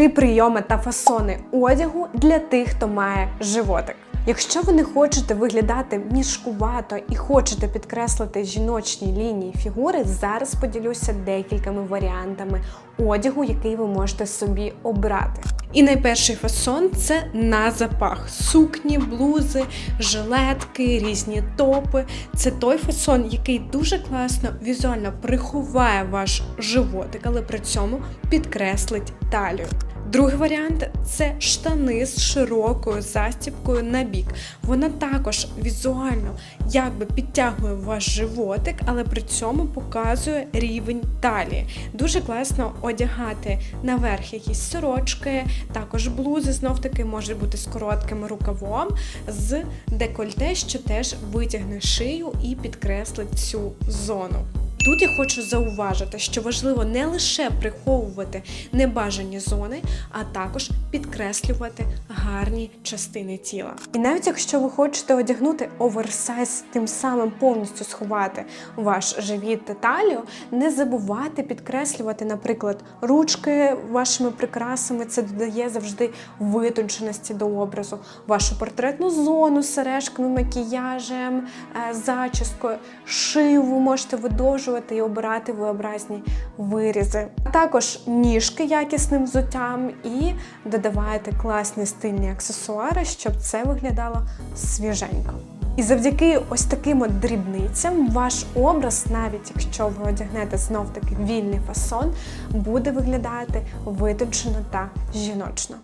три прийоми та фасони одягу для тих, хто має животик. Якщо ви не хочете виглядати мішкувато і хочете підкреслити жіночні лінії фігури, зараз поділюся декількома варіантами одягу, який ви можете собі обрати. І найперший фасон це на запах: сукні, блузи, жилетки, різні топи. Це той фасон, який дуже класно візуально приховає ваш животик, але при цьому підкреслить талію. Другий варіант це штани з широкою застібкою на бік. Вона також візуально якби підтягує ваш животик, але при цьому показує рівень талії. Дуже класно одягати наверх якісь сорочки, також блузи знов таки можуть бути з коротким рукавом, з декольте, що теж витягне шию і підкреслить цю зону. Тут я хочу зауважити, що важливо не лише приховувати небажані зони, а також підкреслювати гарні частини тіла. І навіть якщо ви хочете одягнути оверсайз, тим самим повністю сховати ваш живіт та талію, не забувайте підкреслювати, наприклад, ручки вашими прикрасами. Це додає завжди витонченості до образу, вашу портретну зону з сережками, макіяжем, е, зачіскою, шию ви можете видовжувати і обирати V-образні вирізи. Також ніжки якісним взуттям і додавайте класні стильні аксесуари, щоб це виглядало свіженько. І завдяки ось таким от дрібницям ваш образ, навіть якщо ви одягнете знов таки вільний фасон, буде виглядати витончено та жіночно.